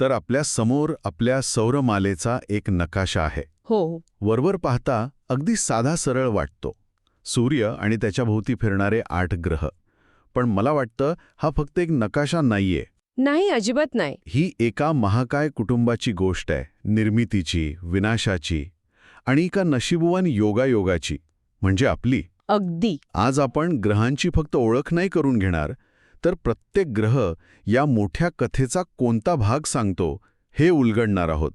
तर आपल्यासमोर आपल्या सौरमालेचा एक नकाशा आहे. हो. वरवर पाहता अगदी साधा सरळ वाटतो. सूर्य आणि त्याच्या भोवती फिरणारे आठ ग्रह. पण मला वाटतं हा फक्त एक नकाशा नाहीये. नाही अजिबात नाही. ही एका महाकाय कुटुंबाची गोष्ट आहे. निर्मितीची विनाशाची आणि एका नशीबवान योगायोगाची. म्हणजे आपली. अगदी. आज आपण ग्रहांची फक्त ओळख नाही करून घेणार तर प्रत्येक ग्रह या मोठ्या कथेचा कोणता भाग सांगतो हे उलगडणार आहोत.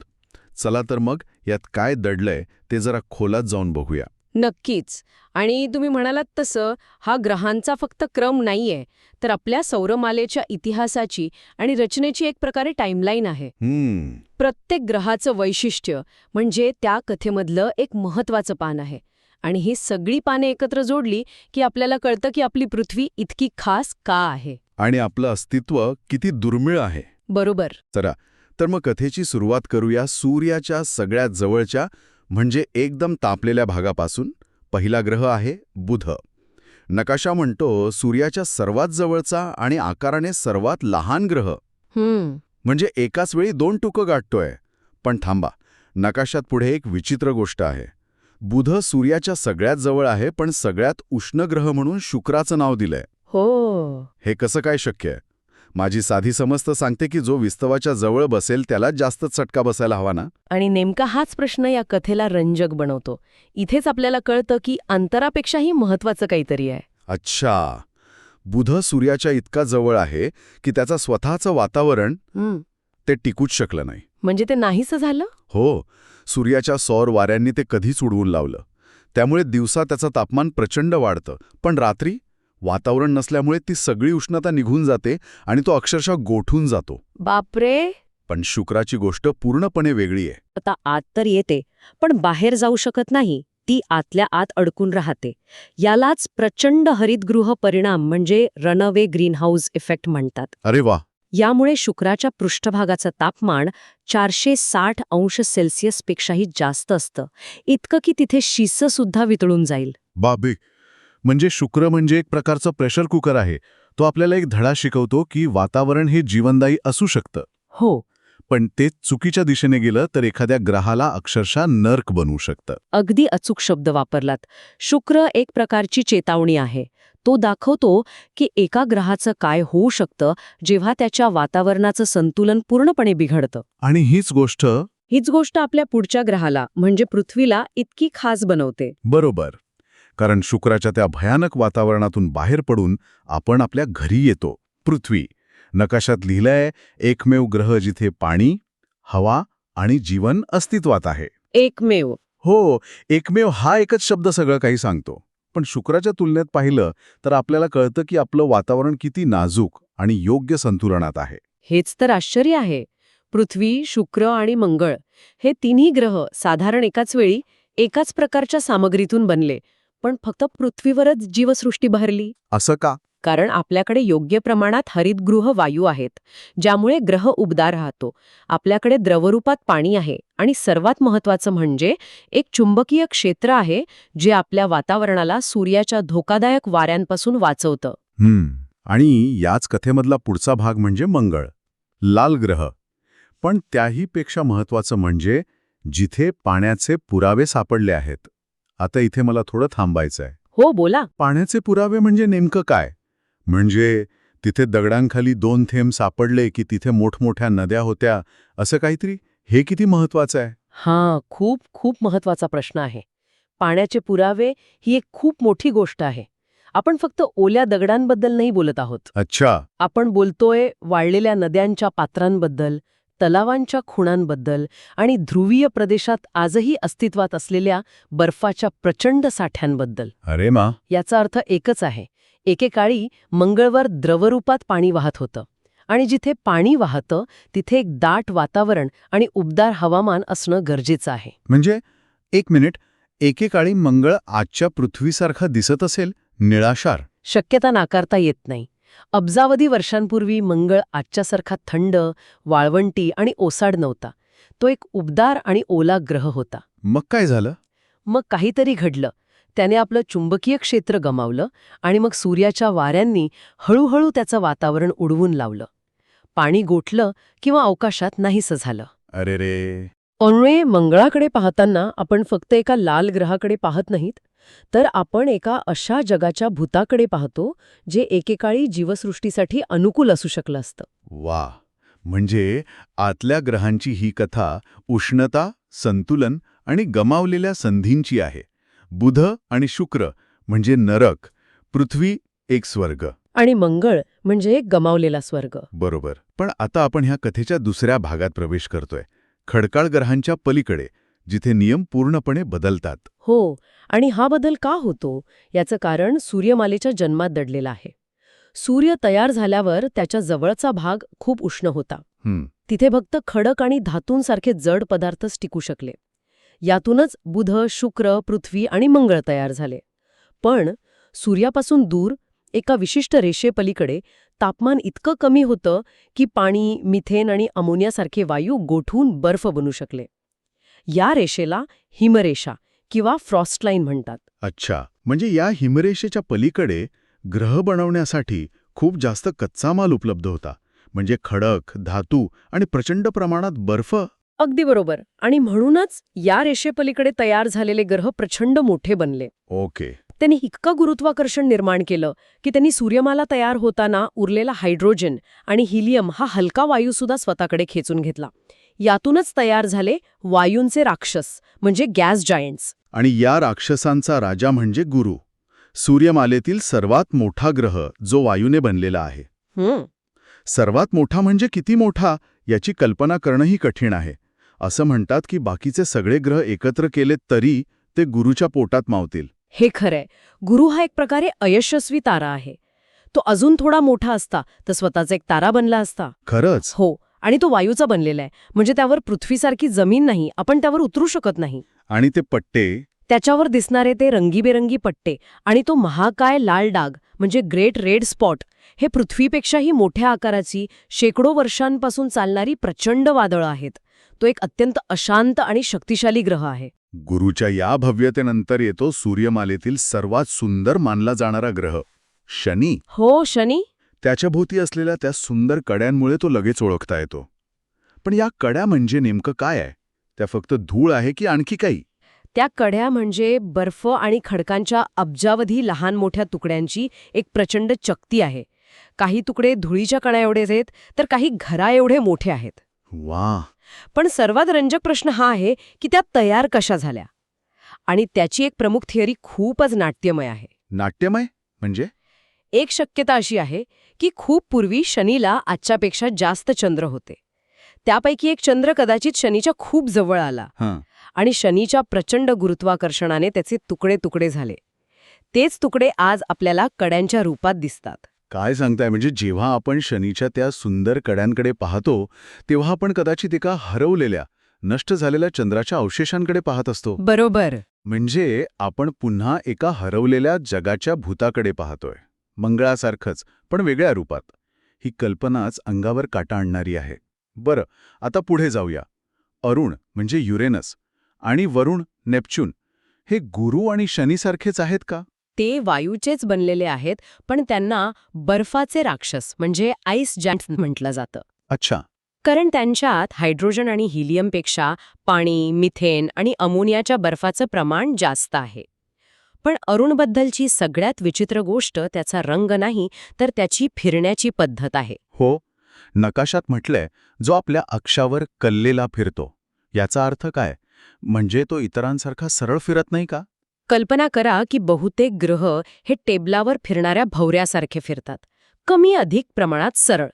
चला तर मग यात काय दडलंय ते जरा खोलात जाऊन बघूया. नक्कीच. आणि तुम्ही म्हणालात तसं हा ग्रहांचा फक्त क्रम नाहीये तर आपल्या सौरमालेच्या इतिहासाची आणि रचनेची एक प्रकारे टाईमलाईन आहे. प्रत्येक ग्रहाचं वैशिष्ट्य म्हणजे त्या कथेमधलं एक महत्वाचं पान आहे. आणि ही सगळी पाने एकत्र जोडली की आपल्याला कळतं की आपली पृथ्वी इतकी खास का आहे. आणि आपलं अस्तित्व किती दुर्मिळ आहे. बरोबर. चला तर मग कथेची सुरुवात करूया सूर्याच्या सगळ्यात जवळच्या म्हणजे एकदम तापलेल्या भागापासून. पहिला ग्रह आहे बुध. नकाशा म्हणतो सूर्याच्या सर्वात जवळचा आणि आकाराने सर्वात लहान ग्रह. म्हणजे एकाच वेळी दोन टुकं गाठतोय. पण थांबा नकाशात पुढे एक विचित्र गोष्ट आहे. बुध सूर्याच्या सगळ्यात जवळ आहे पण सगळ्यात उष्ण ग्रह म्हणून शुक्राचं नाव दिलंय. हो. हे कसं काय शक्य आहे? माझी साधी समज तर सांगते की जो विस्तवाच्या जवळ बसेल त्याला जास्त चटका बसायला हवा ना? आणि नेमका हाच प्रश्न या कथेला रंजक बनवतो. इथेच आपल्याला कळतं की अंतरापेक्षाही महत्वाचं काहीतरी आहे. अच्छा. बुध सूर्याच्या इतका जवळ आहे की त्याचं स्वतःचं वातावरण ते टिकूच शकलं नाही. म्हणजे ते नाहीसं झालं? हो. सूर्याच्या सौर वाऱ्यांनी ते कधीच उडवून लावलं. त्यामुळे दिवसा त्याचं तापमान प्रचंड वाढतं. पण रात्री? वातावरण नसल्यामुळे ती सगळी उष्णता निघून जाते आणि तो अक्षरशः गोठून जातो. बापरे! पण शुक्राची गोष्ट पूर्णपणे वेगळी आहे. आता आत तर येते पण बाहेर जाऊ शकत नाही ती आतल्या आत अडकून राहते. यालाच प्रचंड हरितगृह परिणाम म्हणजे रनअवे ग्रीनहाऊस इफेक्ट म्हणतात. अरे वा! यामुळे शुक्राच्या पृष्ठभागाचं तापमान चारशे साठ अंश सेल्सिअसपेक्षाही जास्त असतं. इतकं की तिथे शिस सुद्धा वितळून जाईल. बाबे म्हणजे शुक्र म्हणजे एक प्रकारचं प्रेशर कुकर आहे. तो आपल्याला एक धडा शिकवतो की वातावरण हे जीवनदायी असू शकतं. हो. पण ते चुकीच्या दिशेने गेलं तर एखाद्या ग्रहाला अक्षरशः नर्क बनवू शकतं. अगदी अचूक शब्द वापरलात. शुक्र एक प्रकारची चेतावणी आहे. तो दाखवतो की एका ग्रहाचं काय होऊ शकतं जेव्हा त्याच्या वातावरणाचं संतुलन पूर्णपणे बिघडतं. आणि हीच गोष्ट हीच गोष्ट आपल्या पुढच्या ग्रहाला म्हणजे पृथ्वीला इतकी खास बनवते. बरोबर. कारण शुक्राच्या त्या भयानक वातावरणातून बाहेर पडून आपण आपल्या घरी येतो. पृथ्वी. नकाशात लिहिलंय एकमेव ग्रह जिथे पाणी हवा आणि जीवन अस्तित्वात आहे. एकमेव. हो एकमेव हा एकच शब्द सगळं काही सांगतो. पण शुक्राच्या तुलनेत पाहिलं तर आपल्याला कळतं की आपलं वातावरण किती नाजूक आणि योग्य संतुलनात आहे. हेच तर आश्चर्य आहे. पृथ्वी शुक्र आणि मंगळ हे तिन्ही ग्रह साधारण एकाच वेळी एकाच प्रकारच्या सामग्रीतून बनले. पण फक्त पृथ्वीवरच जीवसृष्टी भरली. असं का? कारण आपल्याकडे योग्य प्रमाणात हरितगृह वायू आहेत ज्यामुळे ग्रह उबदार राहतो. आपल्याकडे द्रवरूपात पाणी आहे आणि सर्वात महत्वाचं म्हणजे एक चुंबकीय क्षेत्र आहे जे आपल्या वातावरणाला सूर्याच्या धोकादायक वाऱ्यांपासून वाचवतं. आणि याच कथेमधला पुढचा भाग म्हणजे मंगळ लाल ग्रह. पण त्याही पेक्षा महत्वाचं म्हणजे जिथे पाण्याचे पुरावे सापडले आहेत. आता इथे मला थोडं थांबायचं आहे हो बोला. पाण्याचे पुरावे म्हणजे नेमकं काय? म्हणजे तिथे दगडांखाली दोन थेंब सापडले की तिथे मोठमोठ्या नद्या होत्या असं काहीतरी? हे किती महत्वाचं आहे? हां खूप खूप महत्त्वाचा प्रश्न आहे. पाण्याचे पुरावे ही एक खूप मोठी गोष्ट आहे. आपण फक्त ओल्या दगडांबद्दल नाही बोलत आहोत. अच्छा. आपण बोलतोय वाळलेल्या नद्यांच्या पात्रांबद्दल तलावांच्या खुणांबद्दल आणि ध्रुवीय प्रदेशात आजही अस्तित्वात असलेल्या बर्फाच्या प्रचंड साठ्यांबद्दल. अरे मा. याचा अर्थ एकच आहे. एकेकाळी मंगळवर द्रवरूपात पाणी वाहत होतं. आणि जिथे पाणी वाहतं तिथे एक दाट वातावरण आणि उबदार हवामान असणं गरजेचं आहे. म्हणजे एक मिनिट एकेकाळी मंगळ आजच्या पृथ्वीसारखा दिसत असेल निळाशार. शक्यता नाकारता येत नाही. अब्जावधी वर्षांपूर्वी मंगळ आजच्यासारखा थंड वाळवंटी आणि ओसाड नव्हता. तो एक उबदार आणि ओला ग्रह होता. मग काय झालं? मग काहीतरी घडलं. त्याने आपलं चुंबकीय क्षेत्र गमावलं आणि मग सूर्याच्या वाऱ्यांनी हळूहळू त्याचं वातावरण उडवून लावलं. पाणी गोठलं किंवा अवकाशात नाहीसं झालं. अरे रे. अन्वये मंगळाकडे पाहताना आपण फक्त एका लाल ग्रहाकडे पाहत नाहीत? तर आपण एका अशा जगाच्या भूताकडे पाहतो जे एकेकाळी जीवसृष्टीसाठी अनुकूल असू शकलं असतं. वा! म्हणजे आतल्या ग्रहांची ही कथा उष्णता संतुलन आणि गमावलेल्या संधींची आहे. बुध आणि शुक्र म्हणजे नरक पृथ्वी एक स्वर्ग. आणि मंगळ म्हणजे एक गमावलेला स्वर्ग. बरोबर. पण आता आपण ह्या कथेच्या दुसऱ्या भागात प्रवेश करतोय. खडकाळ ग्रहांच्या पलीकडे. जिथे नियम पूर्णपणे बदलतात. हो आणि हा बदल का होतो? याचं कारण सूर्यमालेच्या जन्मात दडलेलं आहे. सूर्य तयार झाल्यावर त्याच्या जवळचा भाग खूप उष्ण होता. तिथे फक्त खडक आणि धातूंसारखे जड पदार्थच टिकू शकले. यातूनच बुध शुक्र पृथ्वी आणि मंगळ तयार झाले. पण सूर्यापासून दूर एका विशिष्ट रेषेपलीकडे तापमान इतकं कमी होतं की पाणी मिथेन आणि अमोनियासारखे वायू गोठवून बर्फ बनू शकले. या रेषेला हिमरेषा किंवा फ्रॉस्टलाईन म्हणतात. अच्छा. म्हणजे या हिमरेषेच्या पलीकडे ग्रह बनवण्यासाठी खूप जास्त कच्चा माल उपलब्ध होता. म्हणजे खडक धातू आणि प्रचंड प्रमाणात बर्फ. अगदी बरोबर. आणि म्हणूनच या रेषेपलीकडे तयार झालेले ग्रह प्रचंड मोठे बनले. ओके. त्यांनी इतकं गुरुत्वाकर्षण निर्माण केलं की त्यांनी सूर्यमाला तयार होताना उरलेला हायड्रोजन आणि हिलियम हा हलका वायूसुद्धा स्वतःकडे खेचून घेतला. यातूनच तयार झाले वायूंचे राक्षस म्हणजे गॅस जायंट्स. आणि या राक्षसांचा राजा म्हणजे गुरु. सूर्यमालेतील सर्वात मोठा ग्रह जो वायूने बनलेला आहे. सर्वात मोठा म्हणजे किती मोठा याची कल्पना करणंही कठीण आहे. असं म्हणतात की बाकीचे सगळे ग्रह एकत्र केले तरी ते गुरुच्या पोटात मावतील. हे खरंय. गुरु हा एक प्रकारे अयशस्वी तारा आहे. तो अजून थोडा मोठा असता तर स्वतःचा एक तारा बनला असता. खरंच? हो. आणि तो वायूचा बनलेला आहे. म्हणजे त्यावर पृथ्वीसारखी जमीन नाही आपण त्यावर उतरू शकत नाही. आणि ते पट्टे? त्याच्यावर दिसणारे ते रंगीबेरंगी पट्टे आणि तो महाकाय लाल डाग म्हणजे ग्रेट रेड स्पॉट हे पृथ्वीपेक्षाही मोठ्या आकाराची शेकडो वर्षांपासून चालणारी प्रचंड वादळं आहेत. तो एक अत्यंत अशांत आणि शक्तिशाली ग्रह आहे. गुरुच्या या भव्यतेनंतर येतो सूर्यमालेतील सर्वात सुंदर मानला जाणारा ग्रह शनी. हो शनी. त्याच्या भोवती असलेल्या त्या सुंदर कड्यांमुळे तो लगेच ओळखता येतो. पण या कड्या म्हणजे नेमकं काय आहे? त्या फक्त धूळ आहे की आणखी काही? त्या कड्या म्हणजे बर्फ आणि खडकांच्या अब्जावधी लहान मोठ्या तुकड्यांची एक प्रचंड चक्ती आहे. काही तुकडे धुळीच्या कणा एवढेच आहेत तर काही घरा एवढे मोठे आहेत. वा पण सर्वात रंजक प्रश्न हा आहे की त्या तयार कशा झाल्या? आणि त्याची एक प्रमुख थिअरी खूपच नाट्यमय आहे. नाट्यमय? म्हणजे? एक शक्यता अशी आहे की खूप पूर्वी शनीला आजच्यापेक्षा जास्त चंद्र होते. त्यापैकी एक चंद्र कदाचित शनीच्या खूप जवळ आला हां. आणि शनीच्या प्रचंड गुरुत्वाकर्षणाने त्याचे तुकडे तुकडे झाले. तेच तुकडे आज आपल्याला कड्यांच्या रूपात दिसतात. काय सांगताय? म्हणजे जेव्हा आपण शनीच्या त्या सुंदर कड्यांकडे पाहतो तेव्हा आपण कदाचित एका हरवलेल्या नष्ट झालेल्या चंद्राच्या अवशेषांकडे पाहत असतो. बरोबर. म्हणजे आपण पुन्हा एका हरवलेल्या जगाच्या भूताकडे पाहतोय. मंगळासारखंच पण वेगळ्या रूपात. ही कल्पनाच अंगावर काटा आणणारी आहे. बरं आता पुढे जाऊया. अरुण म्हणजे युरेनस आणि वरुण नेपच्यून. हे गुरु आणि शनीसारखेच आहेत का? ते वायूचेच बनलेले आहेत पण त्यांना बर्फाचे राक्षस म्हणजे आईस जॅन्ट्स म्हटलं जातं. अच्छा. कारण त्यांच्यात हायड्रोजन आणि हिलियमपेक्षा पाणी मिथेन आणि अमोनियाच्या बर्फाचं प्रमाण जास्त आहे. पण अरुणबद्दलची सगळ्यात विचित्र गोष्ट त्याचा रंग नाही तर त्याची फिरण्याची पद्धत आहे. हो नकाशात म्हटलंय जो आपल्या अक्षावर कल्लेला फिरतो. याचा अर्थ काय? म्हणजे तो इतरांसारखा सरळ फिरत नाही का? कल्पना करा की बहुतेक ग्रह हे टेबलावर फिरणाऱ्या भवऱ्यासारखे फिरतात. कमी अधिक प्रमाणात सरळ.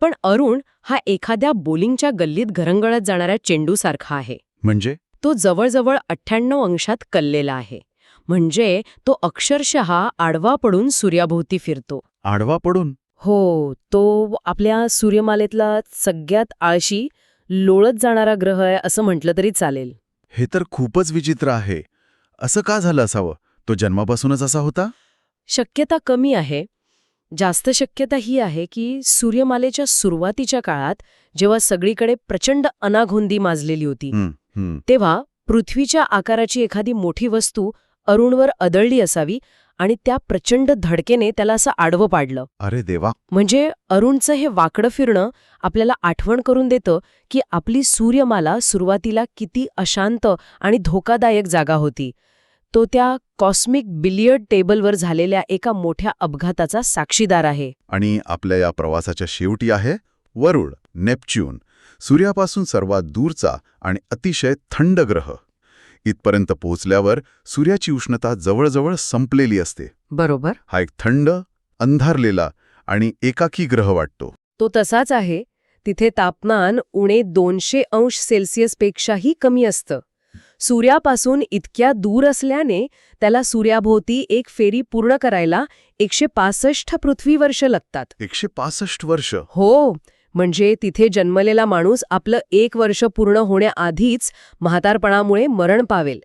पण अरुण हा एखाद्या बोलिंगच्या गल्लीत घरंगळत जाणाऱ्या चेंडूसारखा आहे. म्हणजे? तो जवळजवळ अठ्ठ्याण्णव अंशात कललेला आहे. म्हणजे तो अक्षरशः आडवा पडून सूर्याभोवती फिरतो. आडवा पडून? हो तो आपल्या सूर्यमालेतला सगळ्यात आळशी लोळत जाणारा ग्रह आहे असं म्हटलं तरी चालेल. हे तर खूपच विचित्र आहे. असं का झालं असावं? तो जन्मापासूनच असा होता? शक्यता कमी आहे. जास्त शक्यता ही आहे की सूर्यमालेच्या सुरुवातीच्या काळात जेव्हा सगळीकडे प्रचंड अनाघोंदी माजलेली होती. तेव्हा पृथ्वीच्या आकाराची एखादी मोठी वस्तू अरुणवर अदळली असावी आणि त्या प्रचंड धडकेने त्याला असं आडवं पाडलं. अरे देवा. म्हणजे अरुणचं हे वाकडं फिरणं आपल्याला आठवण करून देतं की आपली सूर्यमाला सुरुवातीला किती अशांत आणि धोकादायक जागा होती. तो त्या कॉस्मिक बिलियर्ड टेबलवर झालेल्या एका मोठ्या अपघाताचा साक्षीदार आहे. आणि आपल्या या प्रवासाच्या शेवटी आहे वरुड नेपच्यून सूर्यापासून सर्वात दूरचा आणि अतिशय थंड ग्रह. इथपर्यंत पोहोचल्यावर सूर्याची उष्णता जवळजवळ संपलेली असते. बरोबर. हा एक थंड अंधारलेला आणि एकाकी ग्रह वाटतो. तो तसाच आहे तिथे तापमान उणे दोनशे अंश सेल्सिअसपेक्षाही कमी असतं. सूर्यापासून इतक्या दूर असल्याने त्याला सूर्याभोवती एक फेरी पूर्ण करायला एकशे पासष्ट पृथ्वीवर्ष लागतात. एकशे पासष्ट वर्ष. हो म्हणजे तिथे जन्मलेला माणूस आपलं एक वर्ष पूर्ण होण्याआधीच म्हातारपणामुळे मरण पावेल.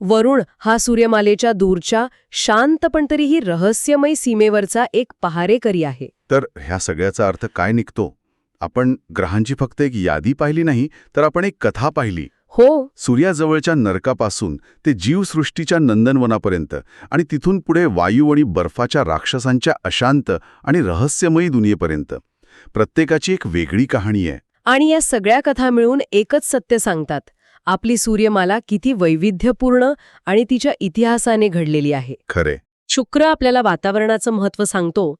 वरुण हा सूर्यमालेच्या दूरच्या शांत पण तरीही रहस्यमय सीमेवरचा एक पहारेकरी आहे. तर ह्या सगळ्याचा अर्थ काय निघतो? आपण ग्रहांची फक्त एक यादी पाहिली नाही तर आपण एक कथा पाहिली. हो. सूर्याजवळच्या नरकापासून ते जीवसृष्टीच्या नंदनवनापर्यंत आणि तिथून पुढे वायू आणि बर्फाच्या राक्षसांच्या अशांत आणि रहस्यमयी दुनियेपर्यंत. प्रत्येकाची एक वेगळी कहाणी आहे. आणि या सगळ्या कथा मिळून एकच सत्य सांगतात. आपली सूर्यमाला किती वैविध्यपूर्ण आणि तिच्या इतिहासाने घडलेली आहे. खरे. शुक्र आपल्याला वातावरणाचं महत्त्व सांगतो.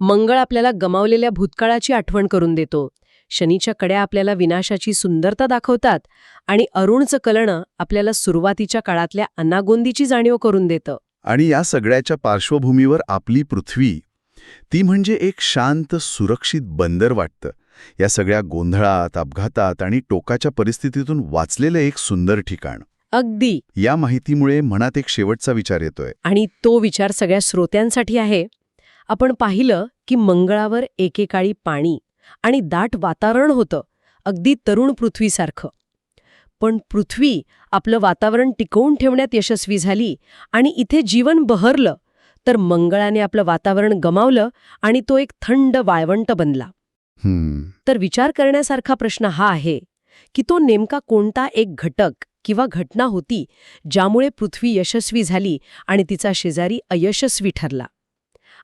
मंगळ आपल्याला गमावलेल्या भूतकाळाची आठवण करून देतो. शनीच्या कड्या आपल्याला विनाशाची सुंदरता दाखवतात आणि अरुणचं कलणं आपल्याला सुरुवातीच्या काळातल्या अनागोंदीची जाणीव करून देतं. आणि या सगळ्याच्या पार्श्वभूमीवर आपली पृथ्वी ती म्हणजे एक शांत सुरक्षित बंदर वाटतं. या सगळ्या गोंधळात अपघातात आणि टोकाच्या परिस्थितीतून वाचलेलं एक सुंदर ठिकाण. अगदी. या माहितीमुळे मनात एक शेवटचा विचार येतोय. आणि तो विचार सगळ्या श्रोत्यांसाठी आहे. आपण पाहिलं की मंगळावर एकेकाळी पाणी आणि दाट वातावरण होतं अगदी तरुण पृथ्वीसारखं. पण पृथ्वी आपलं वातावरण टिकवून ठेवण्यात यशस्वी झाली आणि इथे जीवन बहरलं. तर मंगळाने आपलं वातावरण गमावलं आणि तो एक थंड वाळवंट बनला. तर विचार करण्यासारखा प्रश्न हा आहे की तो नेमका कोणता एक घटक किंवा घटना होती ज्यामुळे पृथ्वी यशस्वी झाली आणि तिचा शेजारी अयशस्वी ठरला?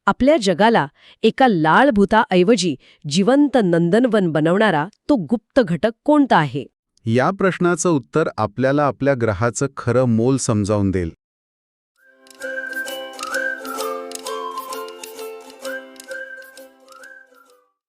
आपल्या जगाला एका लाल भूताऐवजी जिवंत नंदनवन बनवणारा तो गुप्त घटक कोणता आहे? या प्रश्नाचं उत्तर आपल्याला आपल्या ग्रहाचं खरं मोल समजावून देईल.